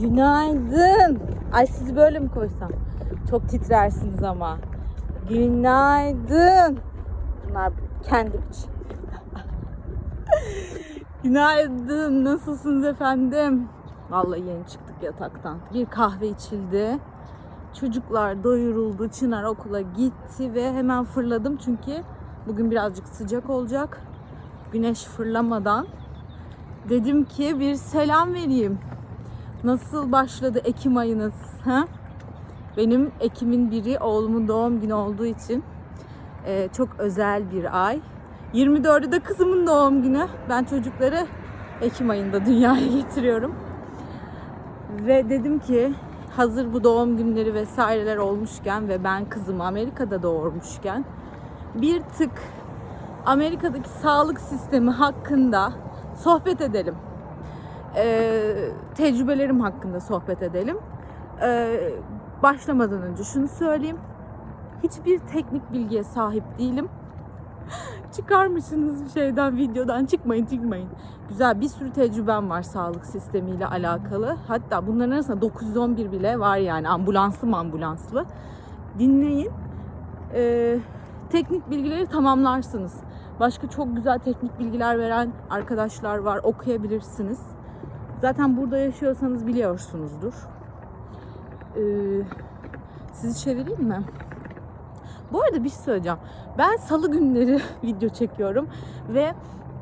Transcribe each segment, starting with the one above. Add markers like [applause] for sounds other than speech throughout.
Günaydın. Ay sizi böyle mi koysam? Çok titrersiniz ama. Günaydın. Bunlar kendim için. [laughs] Günaydın. Nasılsınız efendim? Vallahi yeni çıktık yataktan. Bir kahve içildi. Çocuklar doyuruldu. Çınar okula gitti ve hemen fırladım çünkü bugün birazcık sıcak olacak. Güneş fırlamadan dedim ki bir selam vereyim. Nasıl başladı Ekim ayınız? Ha? Benim Ekim'in biri oğlumun doğum günü olduğu için e, çok özel bir ay. 24'ü de kızımın doğum günü. Ben çocukları Ekim ayında dünyaya [laughs] getiriyorum. Ve dedim ki hazır bu doğum günleri vesaireler olmuşken ve ben kızımı Amerika'da doğurmuşken bir tık Amerika'daki sağlık sistemi hakkında sohbet edelim. Ee, tecrübelerim hakkında sohbet edelim. Ee, başlamadan önce şunu söyleyeyim. Hiçbir teknik bilgiye sahip değilim. [laughs] Çıkarmışsınız bir şeyden, videodan çıkmayın çıkmayın. Güzel bir sürü tecrübem var sağlık sistemiyle alakalı. Hatta bunların arasında 911 bile var yani ambulanslı ambulanslı. Dinleyin. Ee, teknik bilgileri tamamlarsınız. Başka çok güzel teknik bilgiler veren arkadaşlar var. Okuyabilirsiniz. Zaten burada yaşıyorsanız biliyorsunuzdur. Ee, sizi çevireyim mi? Bu arada bir şey söyleyeceğim. Ben salı günleri [laughs] video çekiyorum ve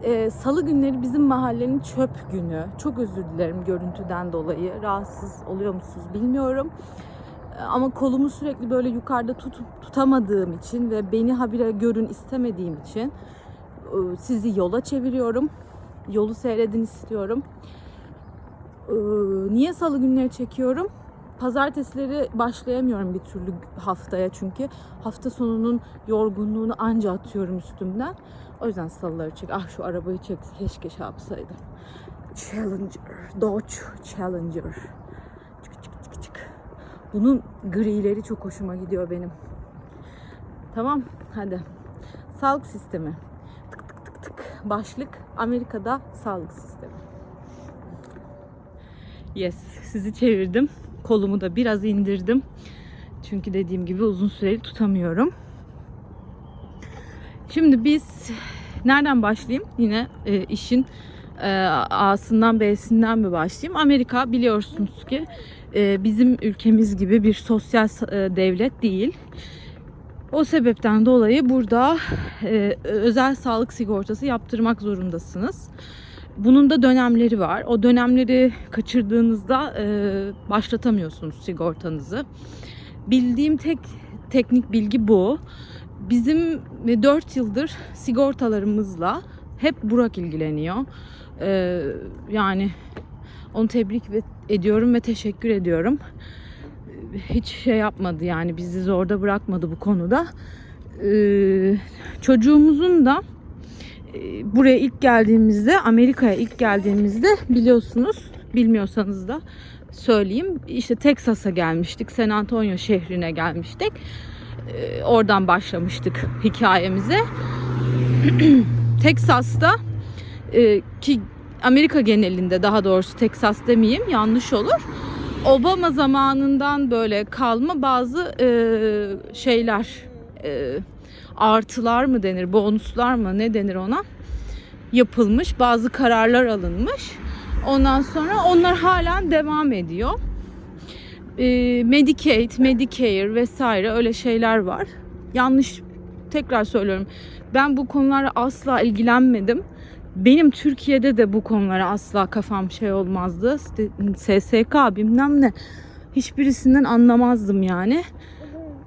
e, salı günleri bizim mahallenin çöp günü. Çok özür dilerim görüntüden dolayı. Rahatsız oluyor musunuz bilmiyorum. Ama kolumu sürekli böyle yukarıda tut, tutamadığım için ve beni habire görün istemediğim için e, sizi yola çeviriyorum. Yolu seyredin istiyorum. E, Niye salı günleri çekiyorum? Pazartesileri başlayamıyorum bir türlü haftaya çünkü hafta sonunun yorgunluğunu anca atıyorum üstümden. O yüzden salıları çek. Ah şu arabayı çek. Keşke şey yapsaydım. Challenger. Dodge Challenger. Çık çık çık çık. Bunun grileri çok hoşuma gidiyor benim. Tamam hadi. Sağlık sistemi. Tık tık tık tık. Başlık Amerika'da sağlık sistemi. Yes, sizi çevirdim. Kolumu da biraz indirdim. Çünkü dediğim gibi uzun süreli tutamıyorum. Şimdi biz nereden başlayayım? Yine e, işin e, A'sından B'sinden mi başlayayım? Amerika biliyorsunuz ki e, bizim ülkemiz gibi bir sosyal e, devlet değil. O sebepten dolayı burada e, özel sağlık sigortası yaptırmak zorundasınız. Bunun da dönemleri var. O dönemleri kaçırdığınızda e, başlatamıyorsunuz sigortanızı. Bildiğim tek teknik bilgi bu. Bizim 4 yıldır sigortalarımızla hep Burak ilgileniyor. E, yani onu tebrik ediyorum ve teşekkür ediyorum. Hiç şey yapmadı yani bizi zorda bırakmadı bu konuda. E, çocuğumuzun da e, buraya ilk geldiğimizde Amerika'ya ilk geldiğimizde biliyorsunuz bilmiyorsanız da söyleyeyim. İşte Texas'a gelmiştik San Antonio şehrine gelmiştik. E, oradan başlamıştık hikayemize. [clears throat] Texas'ta e, ki Amerika genelinde daha doğrusu Texas demeyeyim yanlış olur. Obama zamanından böyle kalma bazı e, şeyler e, artılar mı denir, bonuslar mı ne denir ona yapılmış. Bazı kararlar alınmış. Ondan sonra onlar halen devam ediyor. Ee, Medicaid, Medicare vesaire öyle şeyler var. Yanlış tekrar söylüyorum. Ben bu konulara asla ilgilenmedim. Benim Türkiye'de de bu konulara asla kafam şey olmazdı. SSK bilmem ne. Hiçbirisinden anlamazdım yani.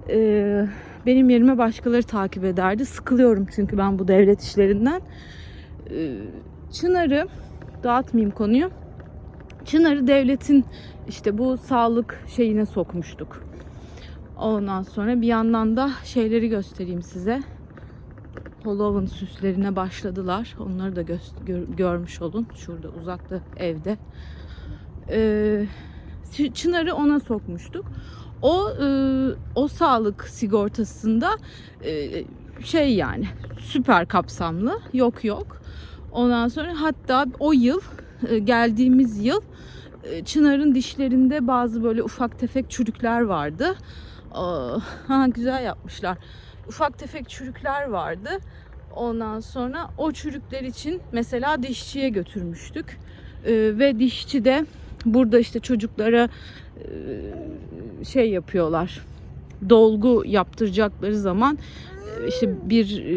Ee, benim yerime başkaları takip ederdi. Sıkılıyorum çünkü ben bu devlet işlerinden. Ee, Çınar'ı dağıtmayayım konuyu. Çınar'ı devletin işte bu sağlık şeyine sokmuştuk. Ondan sonra bir yandan da şeyleri göstereyim size. Halloween süslerine başladılar. Onları da gö- gör- görmüş olun. Şurada uzakta evde. Ee, Çınar'ı ona sokmuştuk. O e, o sağlık sigortasında e, şey yani süper kapsamlı yok yok. Ondan sonra hatta o yıl e, geldiğimiz yıl e, Çınar'ın dişlerinde bazı böyle ufak tefek çürükler vardı. Aa, ha, güzel yapmışlar. Ufak tefek çürükler vardı. Ondan sonra o çürükler için mesela dişçiye götürmüştük. Ee, ve dişçi de burada işte çocuklara şey yapıyorlar. Dolgu yaptıracakları zaman e, işte bir e,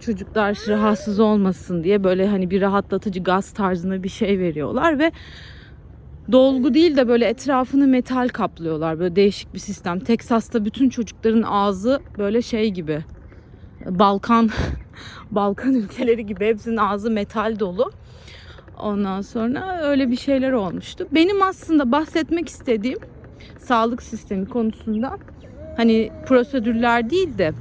çocuklar rahatsız olmasın diye böyle hani bir rahatlatıcı gaz tarzında bir şey veriyorlar ve dolgu değil de böyle etrafını metal kaplıyorlar. Böyle değişik bir sistem. Teksas'ta bütün çocukların ağzı böyle şey gibi. Balkan [laughs] Balkan ülkeleri gibi hepsinin ağzı metal dolu. Ondan sonra öyle bir şeyler olmuştu. Benim aslında bahsetmek istediğim sağlık sistemi konusunda hani prosedürler değil de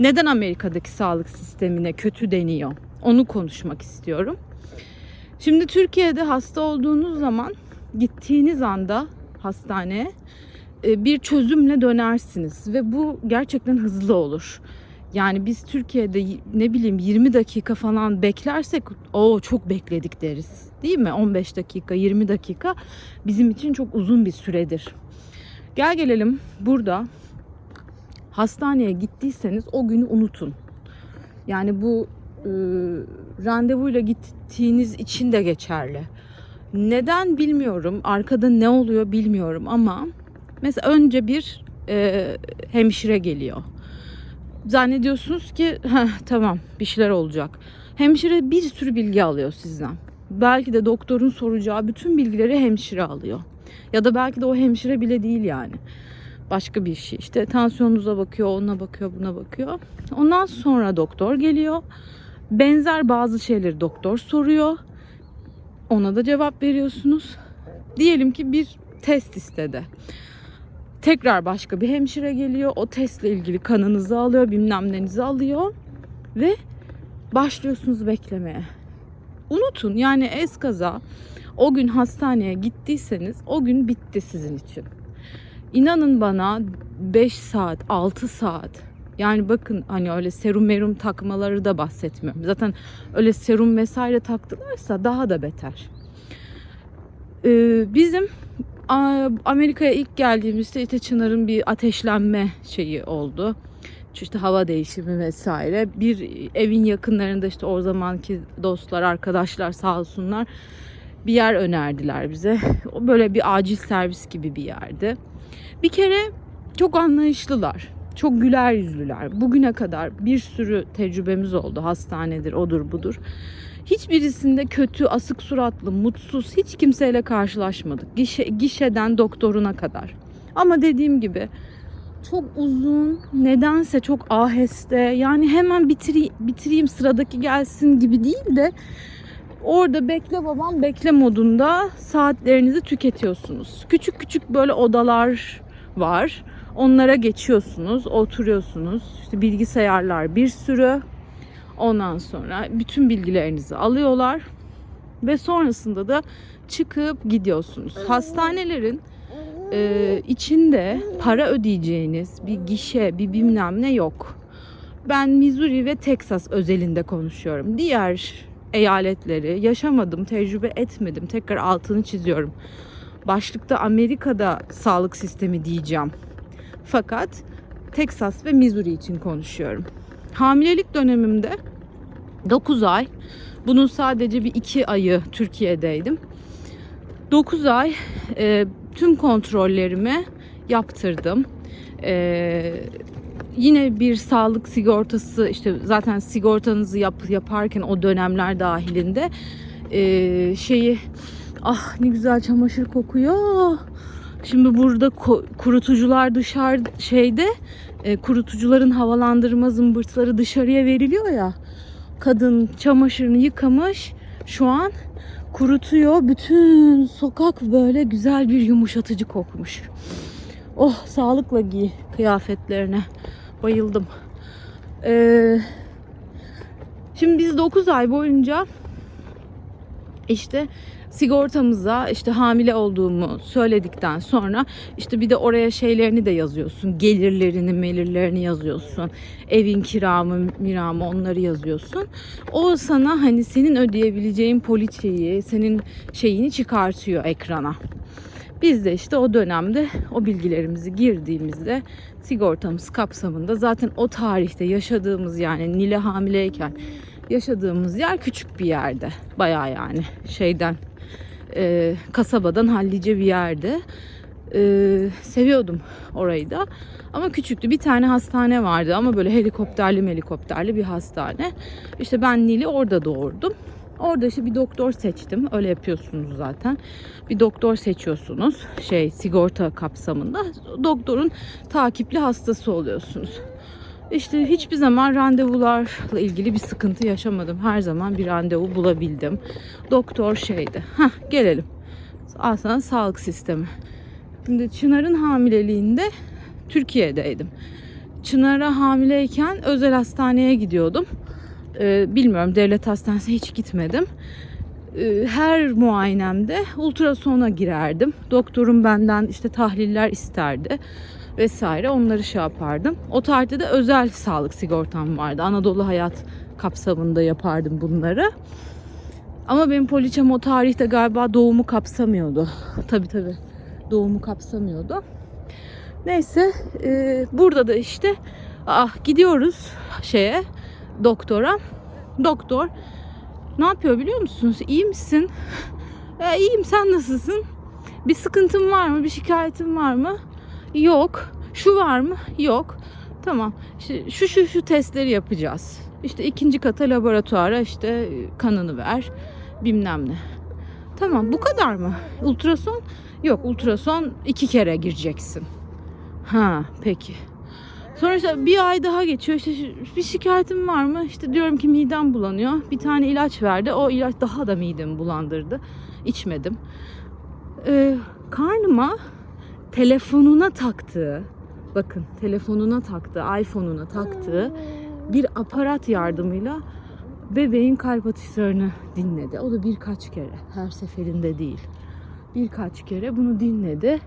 neden Amerika'daki sağlık sistemine kötü deniyor? Onu konuşmak istiyorum. Şimdi Türkiye'de hasta olduğunuz zaman gittiğiniz anda hastaneye e, bir çözümle dönersiniz ve bu gerçekten hızlı olur. Yani biz Türkiye'de ne bileyim 20 dakika falan beklersek o çok bekledik deriz. Değil mi? 15 dakika, 20 dakika bizim için çok uzun bir süredir. Gel gelelim burada hastaneye gittiyseniz o günü unutun. Yani bu e, randevuyla gittiğiniz için de geçerli. Neden bilmiyorum. Arkada ne oluyor bilmiyorum ama mesela önce bir e, hemşire geliyor. Zannediyorsunuz ki "Heh, tamam bir şeyler olacak. Hemşire bir sürü bilgi alıyor sizden. Belki de doktorun soracağı bütün bilgileri hemşire alıyor. Ya da belki de o hemşire bile değil yani. Başka bir şey. İşte tansiyonunuza bakıyor, ona bakıyor, buna bakıyor. Ondan sonra doktor geliyor. Benzer bazı şeyleri doktor soruyor. Ona da cevap veriyorsunuz. Diyelim ki bir test istedi. Tekrar başka bir hemşire geliyor. O testle ilgili kanınızı alıyor, bilmem nenizi alıyor. Ve başlıyorsunuz beklemeye. Unutun yani eskaza o gün hastaneye gittiyseniz o gün bitti sizin için. İnanın bana 5 saat, 6 saat yani bakın hani öyle serum merum takmaları da bahsetmiyorum. Zaten öyle serum vesaire taktılarsa daha da beter. Ee, bizim Amerika'ya ilk geldiğimizde işte Çınar'ın bir ateşlenme şeyi oldu. İşte hava değişimi vesaire. Bir evin yakınlarında işte o zamanki dostlar, arkadaşlar sağ olsunlar bir yer önerdiler bize. O böyle bir acil servis gibi bir yerdi. Bir kere çok anlayışlılar. Çok güler yüzlüler. Bugüne kadar bir sürü tecrübemiz oldu. Hastanedir, odur budur. Hiçbirisinde kötü, asık suratlı, mutsuz hiç kimseyle karşılaşmadık. Gişe, gişeden doktoruna kadar. Ama dediğim gibi çok uzun, nedense çok aheste. Yani hemen bitireyim, bitireyim sıradaki gelsin gibi değil de orada bekle babam bekle modunda saatlerinizi tüketiyorsunuz. Küçük küçük böyle odalar var. Onlara geçiyorsunuz, oturuyorsunuz. İşte bilgisayarlar bir sürü. Ondan sonra bütün bilgilerinizi alıyorlar ve sonrasında da çıkıp gidiyorsunuz. Hastanelerin e, içinde para ödeyeceğiniz bir gişe, bir bilmem ne yok. Ben Missouri ve Texas özelinde konuşuyorum. Diğer eyaletleri yaşamadım, tecrübe etmedim. Tekrar altını çiziyorum. Başlıkta Amerika'da sağlık sistemi diyeceğim. Fakat Texas ve Missouri için konuşuyorum. Hamilelik dönemimde 9 ay, bunun sadece bir 2 ayı Türkiye'deydim. 9 ay e, tüm kontrollerimi yaptırdım. E, yine bir sağlık sigortası işte zaten sigortanızı yap, yaparken o dönemler dahilinde e, şeyi ah ne güzel çamaşır kokuyor. Şimdi burada kurutucular dışarı şeyde e, kurutucuların havalandırma zımbırtıları dışarıya veriliyor ya. Kadın çamaşırını yıkamış. Şu an kurutuyor. Bütün sokak böyle güzel bir yumuşatıcı kokmuş. Oh sağlıkla giy kıyafetlerine. Bayıldım. Ee, şimdi biz 9 ay boyunca işte sigortamıza işte hamile olduğumu söyledikten sonra işte bir de oraya şeylerini de yazıyorsun. Gelirlerini, melirlerini yazıyorsun. Evin kiramı, miramı onları yazıyorsun. O sana hani senin ödeyebileceğin poliçeyi, senin şeyini çıkartıyor ekrana. Biz de işte o dönemde o bilgilerimizi girdiğimizde sigortamız kapsamında zaten o tarihte yaşadığımız yani Nile hamileyken yaşadığımız yer küçük bir yerde. Bayağı yani şeyden e, kasabadan hallice bir yerde. E, seviyordum orayı da. Ama küçüktü. Bir tane hastane vardı ama böyle helikopterli helikopterli bir hastane. İşte ben Nil'i orada doğurdum. Orada işte bir doktor seçtim. Öyle yapıyorsunuz zaten. Bir doktor seçiyorsunuz. Şey sigorta kapsamında. Doktorun takipli hastası oluyorsunuz. İşte hiçbir zaman randevularla ilgili bir sıkıntı yaşamadım. Her zaman bir randevu bulabildim. Doktor şeydi. Hah gelelim. Aslında sağlık sistemi. Şimdi Çınar'ın hamileliğinde Türkiye'deydim. Çınar'a hamileyken özel hastaneye gidiyordum. Ee, bilmiyorum devlet hastanesine hiç gitmedim. Ee, her muayenemde ultrasona girerdim. Doktorum benden işte tahliller isterdi vesaire onları şey yapardım. O tarihte de özel sağlık sigortam vardı. Anadolu Hayat kapsamında yapardım bunları. Ama benim poliçem o tarihte galiba doğumu kapsamıyordu. Tabii tabii doğumu kapsamıyordu. Neyse e, burada da işte ah gidiyoruz şeye doktora. Doktor ne yapıyor biliyor musunuz? İyi misin? [laughs] E, iyiyim sen nasılsın? Bir sıkıntın var mı? Bir şikayetin var mı? Yok. Şu var mı? Yok. Tamam. İşte şu şu şu testleri yapacağız. İşte ikinci kata laboratuvara işte kanını ver. Bilmem ne. Tamam bu kadar mı? Ultrason? Yok ultrason iki kere gireceksin. Ha peki. Sonra işte bir ay daha geçiyor. İşte bir şikayetim var mı? İşte diyorum ki midem bulanıyor. Bir tane ilaç verdi. O ilaç daha da midemi bulandırdı. İçmedim. Ee, karnıma telefonuna taktığı, bakın telefonuna taktığı, iPhone'una taktığı bir aparat yardımıyla bebeğin kalp atışlarını dinledi. O da birkaç kere, her seferinde değil. Birkaç kere bunu dinledi.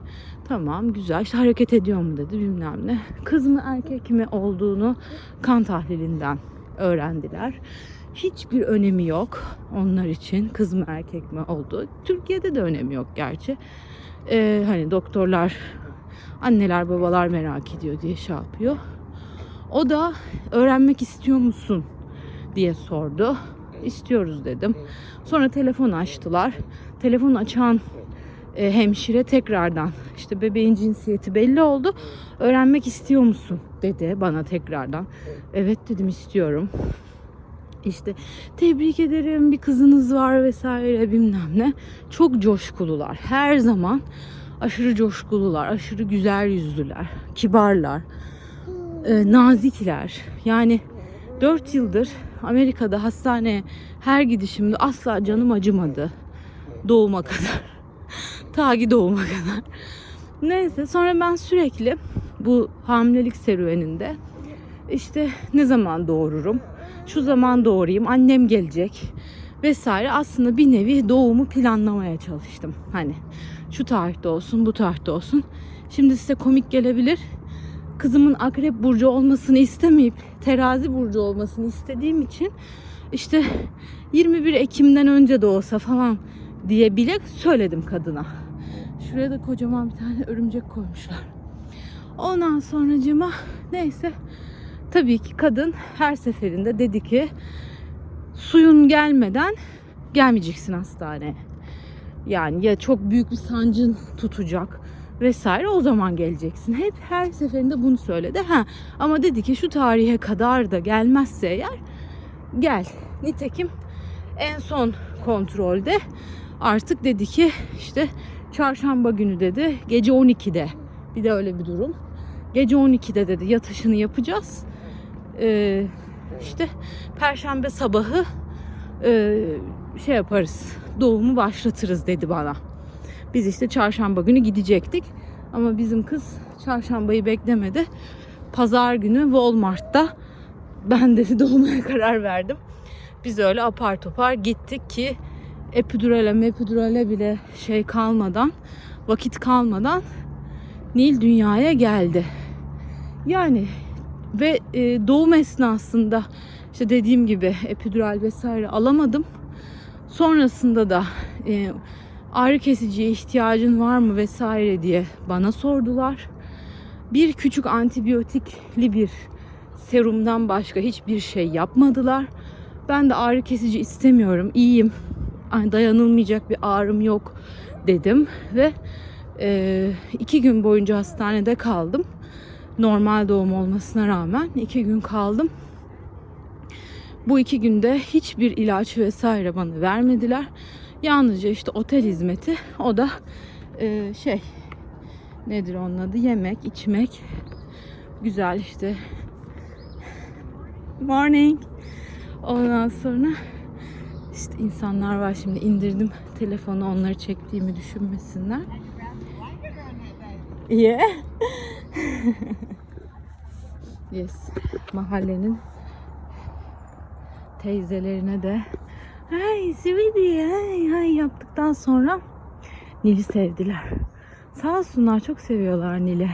Tamam güzel işte hareket ediyor mu dedi bilmem ne. Kız mı erkek mi olduğunu kan tahlilinden öğrendiler. Hiçbir önemi yok onlar için kız mı erkek mi olduğu. Türkiye'de de önemi yok gerçi. Ee, hani doktorlar, anneler babalar merak ediyor diye şey yapıyor. O da öğrenmek istiyor musun diye sordu. İstiyoruz dedim. Sonra telefon açtılar. Telefon açan e, hemşire tekrardan işte bebeğin cinsiyeti belli oldu. Öğrenmek istiyor musun dedi bana tekrardan. Evet dedim istiyorum. İşte tebrik ederim bir kızınız var vesaire bilmem ne. Çok coşkulular. Her zaman aşırı coşkulular, aşırı güler yüzlüler, kibarlar, e, nazikler. Yani 4 yıldır Amerika'da hastaneye her gidişimde asla canım acımadı. Doğuma kadar. [laughs] Ta ki doğuma kadar. Neyse sonra ben sürekli bu hamilelik serüveninde işte ne zaman doğururum, şu zaman doğurayım, annem gelecek vesaire aslında bir nevi doğumu planlamaya çalıştım. Hani şu tarihte olsun, bu tarihte olsun. Şimdi size komik gelebilir. Kızımın akrep burcu olmasını istemeyip terazi burcu olmasını istediğim için işte 21 Ekim'den önce de olsa falan diye bile söyledim kadına. Şuraya da kocaman bir tane örümcek koymuşlar. Ondan sonracıma neyse tabii ki kadın her seferinde dedi ki suyun gelmeden gelmeyeceksin hastaneye. Yani ya çok büyük bir sancın tutacak vesaire o zaman geleceksin. Hep her seferinde bunu söyledi. Ha ama dedi ki şu tarihe kadar da gelmezse eğer gel. Nitekim en son kontrolde artık dedi ki işte çarşamba günü dedi gece 12'de bir de öyle bir durum. Gece 12'de dedi yatışını yapacağız. Ee, işte perşembe sabahı e, şey yaparız doğumu başlatırız dedi bana. Biz işte çarşamba günü gidecektik. Ama bizim kız çarşambayı beklemedi. Pazar günü Walmart'ta ben dedi [laughs] doğumaya karar verdim. Biz öyle apar topar gittik ki epidurale mepidurale bile şey kalmadan vakit kalmadan Nil dünyaya geldi. Yani ve e, doğum esnasında işte dediğim gibi epidural vesaire alamadım. Sonrasında da e, ağrı kesiciye ihtiyacın var mı vesaire diye bana sordular. Bir küçük antibiyotikli bir serumdan başka hiçbir şey yapmadılar. Ben de ağrı kesici istemiyorum, iyiyim, Ay, dayanılmayacak bir ağrım yok dedim ve e, iki gün boyunca hastanede kaldım. Normal doğum olmasına rağmen iki gün kaldım. Bu iki günde hiçbir ilaç vesaire bana vermediler. Yalnızca işte otel hizmeti. O da e, şey nedir onun adı? Yemek, içmek. Güzel işte. Morning. Ondan sonra işte insanlar var şimdi indirdim telefonu onları çektiğimi düşünmesinler. Yeah. [laughs] yes. Mahallenin teyzelerine de Ay sweetie ay ay yaptıktan sonra Nil'i sevdiler. Sağ olsunlar çok seviyorlar Nil'i.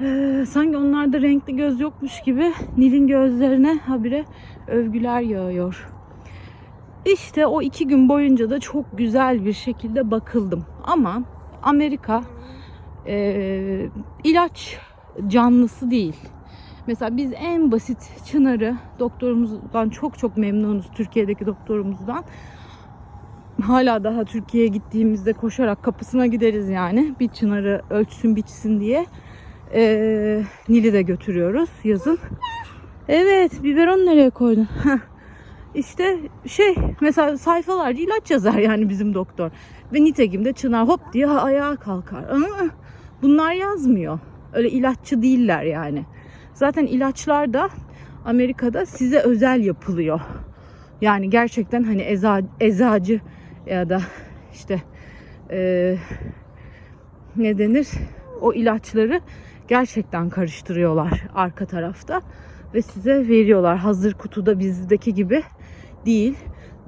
Ee, sanki onlarda renkli göz yokmuş gibi Nil'in gözlerine habire övgüler yağıyor. İşte o iki gün boyunca da çok güzel bir şekilde bakıldım. Ama Amerika e, ilaç canlısı değil. Mesela biz en basit Çınar'ı doktorumuzdan çok çok memnunuz Türkiye'deki doktorumuzdan. Hala daha Türkiye'ye gittiğimizde koşarak kapısına gideriz yani. Bir Çınar'ı ölçsün biçsin diye. Ee, Nil'i de götürüyoruz yazın. Evet biberon nereye koydun? [laughs] İşte şey mesela sayfalarca ilaç yazar yani bizim doktor. Ve nitekim de Çınar hop diye ayağa kalkar. Aa, bunlar yazmıyor. Öyle ilaççı değiller yani. Zaten ilaçlar da Amerika'da size özel yapılıyor. Yani gerçekten hani eza, eczacı ya da işte e, ne denir o ilaçları gerçekten karıştırıyorlar arka tarafta ve size veriyorlar. Hazır kutuda bizdeki gibi değil.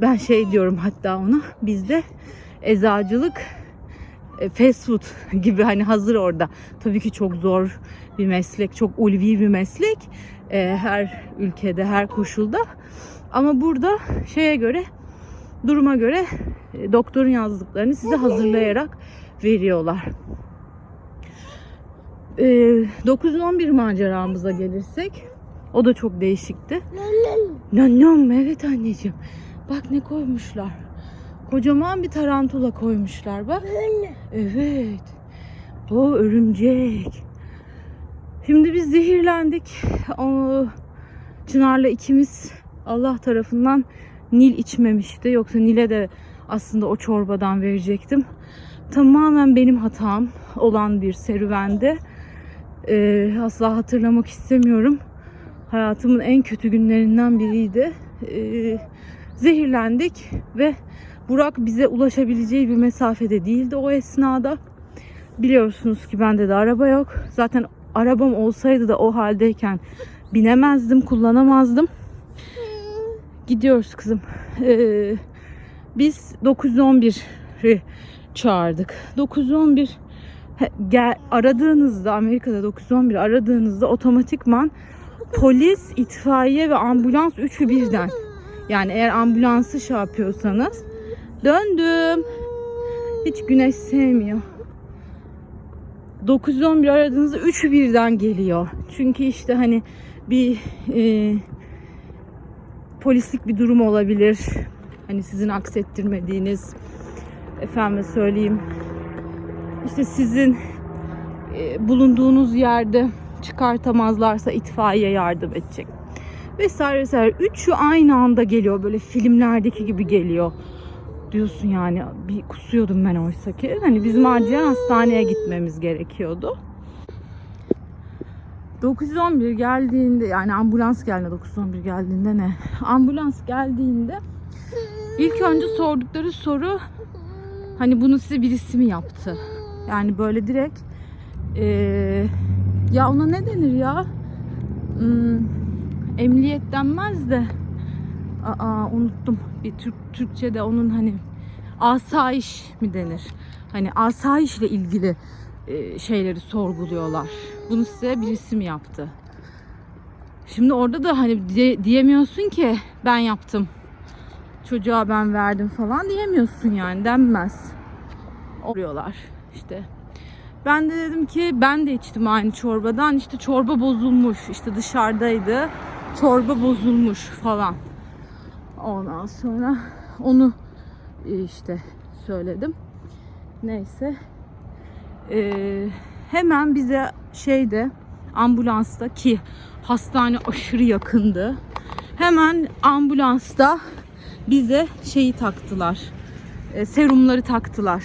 Ben şey diyorum hatta ona bizde eczacılık e, fast food [laughs] gibi hani hazır orada. Tabii ki çok zor bir meslek, çok ulvi bir meslek. E, her ülkede, her koşulda. Ama burada şeye göre, duruma göre e, doktorun yazdıklarını size hazırlayarak veriyorlar. E, 911 maceramıza gelirsek, o da çok değişikti. Nönnom, evet anneciğim. Bak ne koymuşlar. Kocaman bir tarantula koymuşlar bak. Evet. O örümcek. Şimdi biz zehirlendik. O, Çınar'la ikimiz Allah tarafından Nil içmemişti. Yoksa Nil'e de aslında o çorbadan verecektim. Tamamen benim hatam olan bir serüvende. Ee, asla hatırlamak istemiyorum. Hayatımın en kötü günlerinden biriydi. Ee, zehirlendik ve Burak bize ulaşabileceği bir mesafede değildi o esnada. Biliyorsunuz ki bende de araba yok. Zaten arabam olsaydı da o haldeyken binemezdim, kullanamazdım. Gidiyoruz kızım. Ee, biz 911'i çağırdık. 911 he, gel, aradığınızda Amerika'da 911 aradığınızda otomatikman polis, itfaiye ve ambulans üçü birden. Yani eğer ambulansı şey yapıyorsanız döndüm. Hiç güneş sevmiyor. 911 aradığınızda üçü birden geliyor. Çünkü işte hani bir e, polislik bir durum olabilir. Hani sizin aksettirmediğiniz efendim söyleyeyim işte sizin e, bulunduğunuz yerde çıkartamazlarsa itfaiye yardım edecek. Vesaire vesaire. Üçü aynı anda geliyor. Böyle filmlerdeki gibi geliyor. Diyorsun yani bir kusuyordum ben oysa ki. Hani bizim acilen hastaneye gitmemiz gerekiyordu. 911 geldiğinde yani ambulans geldiğinde 911 geldiğinde ne? Ambulans geldiğinde ilk önce sordukları soru hani bunu size birisi mi yaptı? Yani böyle direkt eee ya ona ne denir ya? Hmm, emniyet denmez de Aa unuttum. Bir Türk Türkçe'de onun hani asayiş mi denir? Hani asayişle ilgili e, şeyleri sorguluyorlar. Bunu size birisi mi yaptı? Şimdi orada da hani diye- diyemiyorsun ki ben yaptım. Çocuğa ben verdim falan diyemiyorsun yani denmez. Oluyorlar işte. Ben de dedim ki ben de içtim aynı çorbadan. İşte çorba bozulmuş. İşte dışarıdaydı. Çorba bozulmuş falan. Ondan sonra onu e, işte söyledim. Neyse. Ee, hemen bize şeyde ambulansta ki hastane aşırı yakındı. Hemen ambulansta bize şeyi taktılar. E, serumları taktılar.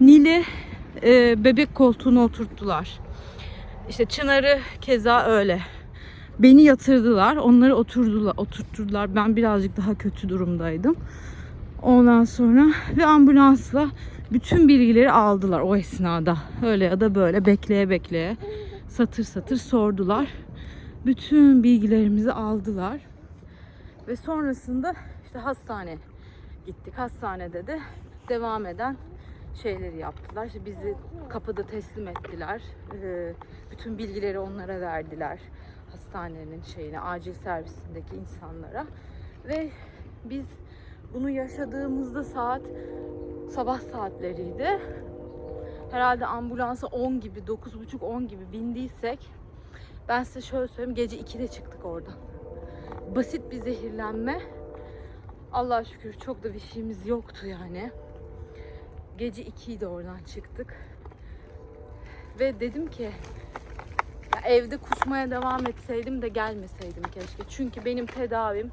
Nil'i e, bebek koltuğuna oturttular. İşte Çınar'ı keza öyle. Beni yatırdılar. Onları oturdular, oturtturdular. Ben birazcık daha kötü durumdaydım. Ondan sonra ve ambulansla bütün bilgileri aldılar o esnada. Öyle ya da böyle bekleye bekleye satır satır sordular. Bütün bilgilerimizi aldılar. Ve sonrasında işte hastane gittik. Hastanede de devam eden şeyleri yaptılar. İşte bizi kapıda teslim ettiler. Ee, bütün bilgileri onlara verdiler. Hastanenin şeyine, acil servisindeki insanlara. Ve biz bunu yaşadığımızda saat sabah saatleriydi. Herhalde ambulansa 10 gibi, 9.30-10 gibi bindiysek ben size şöyle söyleyeyim gece 2'de çıktık oradan. Basit bir zehirlenme. Allah'a şükür çok da bir şeyimiz yoktu yani. Gece 2'ydi oradan çıktık. Ve dedim ki ya evde kusmaya devam etseydim de gelmeseydim keşke. Çünkü benim tedavim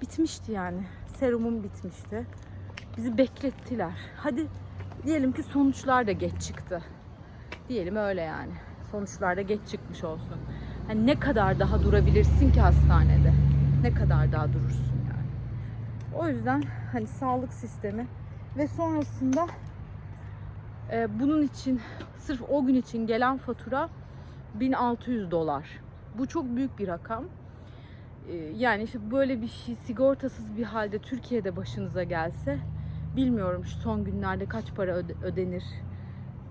bitmişti yani. Serumum bitmişti. Bizi beklettiler. Hadi diyelim ki sonuçlar da geç çıktı. Diyelim öyle yani. Sonuçlar da geç çıkmış olsun. Hani ne kadar daha durabilirsin ki hastanede? Ne kadar daha durursun yani? O yüzden hani sağlık sistemi ve sonrasında e, bunun için sırf o gün için gelen fatura 1600 dolar. Bu çok büyük bir rakam. E, yani işte böyle bir şey sigortasız bir halde Türkiye'de başınıza gelse bilmiyorum şu son günlerde kaç para öde- ödenir.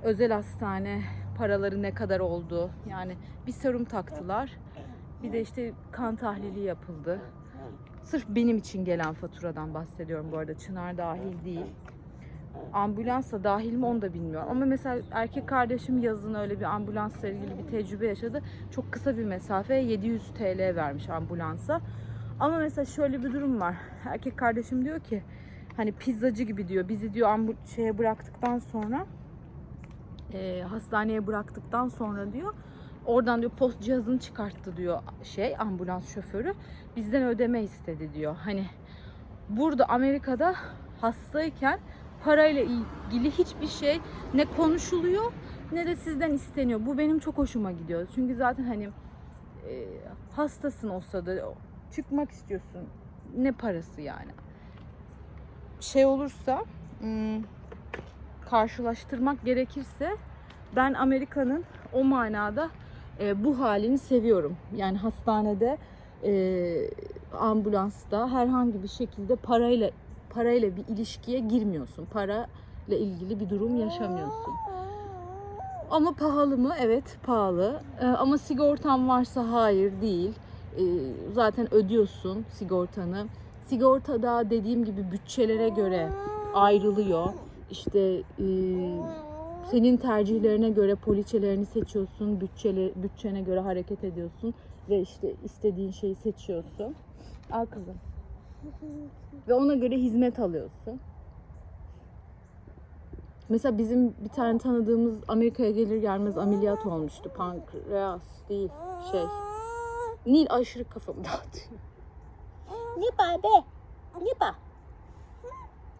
Özel hastane paraları ne kadar oldu? Yani bir serum taktılar. Bir de işte kan tahlili yapıldı. Sırf benim için gelen faturadan bahsediyorum bu arada. Çınar dahil değil. Ambulansa dahil mi onu da bilmiyorum. Ama mesela erkek kardeşim yazın öyle bir ambulansla ilgili bir tecrübe yaşadı. Çok kısa bir mesafe 700 TL vermiş ambulansa. Ama mesela şöyle bir durum var. Erkek kardeşim diyor ki hani pizzacı gibi diyor. Bizi diyor ambu- şeye bıraktıktan sonra e, hastaneye bıraktıktan sonra diyor oradan diyor post cihazını çıkarttı diyor şey ambulans şoförü bizden ödeme istedi diyor. Hani burada Amerika'da hastayken parayla ilgili hiçbir şey ne konuşuluyor ne de sizden isteniyor. Bu benim çok hoşuma gidiyor. Çünkü zaten hani e, hastasın o sırada çıkmak istiyorsun. Ne parası yani? Şey olursa hmm, karşılaştırmak gerekirse ben Amerika'nın o manada e, bu halini seviyorum. Yani hastanede, e, ambulansta herhangi bir şekilde parayla parayla bir ilişkiye girmiyorsun. Para ile ilgili bir durum yaşamıyorsun. Ama pahalı mı? Evet pahalı. E, ama sigortan varsa hayır değil. E, zaten ödüyorsun sigortanı. Sigortada dediğim gibi bütçelere göre ayrılıyor. İşte e, senin tercihlerine göre poliçelerini seçiyorsun, bütçele, bütçene göre hareket ediyorsun ve işte istediğin şeyi seçiyorsun. Al kızım. Ve ona göre hizmet alıyorsun. Mesela bizim bir tane tanıdığımız Amerika'ya gelir gelmez ameliyat olmuştu. Pankreas değil şey. Nil aşırı kafamı [laughs] dağıtıyor. Ne be? Be?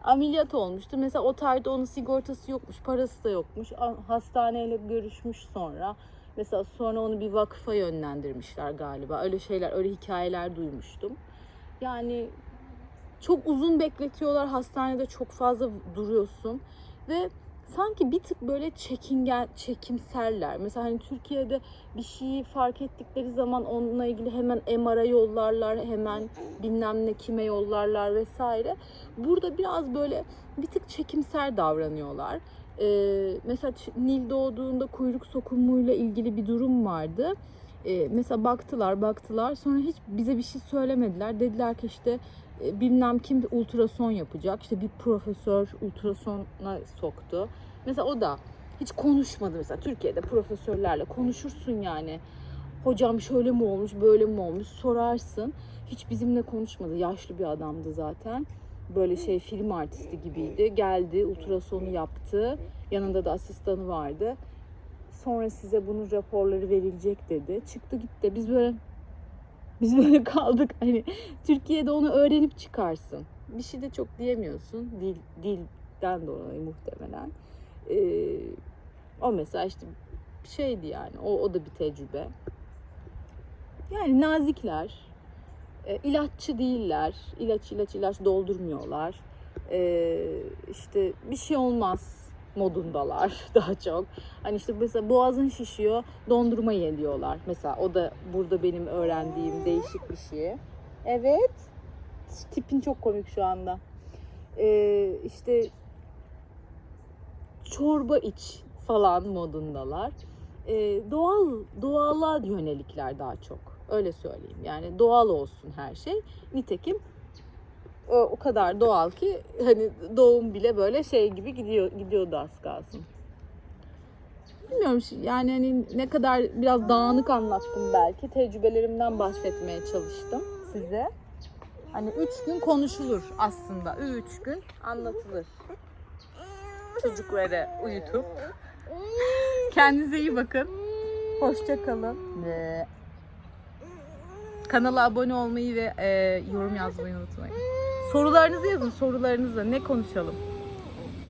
ameliyat olmuştu. Mesela o tarihte onun sigortası yokmuş, parası da yokmuş. Hastaneyle görüşmüş sonra. Mesela sonra onu bir vakfa yönlendirmişler galiba. Öyle şeyler, öyle hikayeler duymuştum. Yani çok uzun bekletiyorlar. Hastanede çok fazla duruyorsun. Ve sanki bir tık böyle çekingen, çekimserler. Mesela hani Türkiye'de bir şeyi fark ettikleri zaman onunla ilgili hemen MR'a yollarlar, hemen bilmem ne kime yollarlar vesaire. Burada biraz böyle bir tık çekimser davranıyorlar. Ee, mesela Nil doğduğunda kuyruk sokumuyla ilgili bir durum vardı. Ee, mesela baktılar baktılar sonra hiç bize bir şey söylemediler. Dediler ki işte bilmem kim ultrason yapacak. İşte bir profesör ultrasona soktu. Mesela o da hiç konuşmadı mesela. Türkiye'de profesörlerle konuşursun yani. Hocam şöyle mi olmuş, böyle mi olmuş sorarsın. Hiç bizimle konuşmadı. Yaşlı bir adamdı zaten. Böyle şey film artisti gibiydi. Geldi, ultrasonu yaptı. Yanında da asistanı vardı. Sonra size bunun raporları verilecek dedi. Çıktı gitti. Biz böyle biz böyle [laughs] kaldık. Hani Türkiye'de onu öğrenip çıkarsın. Bir şey de çok diyemiyorsun. Dil, dilden dolayı muhtemelen. Ee, o mesela işte şeydi yani. O, o da bir tecrübe. Yani nazikler. E, ilaççı değiller. İlaç ilaç ilaç doldurmuyorlar. E, işte bir şey olmaz modundalar [laughs] daha çok. Hani işte mesela boğazın şişiyor, dondurma ye diyorlar. Mesela o da burada benim öğrendiğim değişik bir şey. Evet. Tipin çok komik şu anda. Ee, işte çorba iç falan modundalar. Ee, doğal doğala yönelikler daha çok. Öyle söyleyeyim. Yani doğal olsun her şey. Nitekim o, kadar doğal ki hani doğum bile böyle şey gibi gidiyor gidiyordu az kalsın. Bilmiyorum yani hani ne kadar biraz dağınık anlattım belki. Tecrübelerimden bahsetmeye çalıştım size. Hani üç gün konuşulur aslında. Üç gün anlatılır. Çocukları uyutup. Kendinize iyi bakın. Hoşça kalın. Ve kanala abone olmayı ve e, yorum yazmayı unutmayın. Sorularınızı yazın sorularınızı. Ne konuşalım?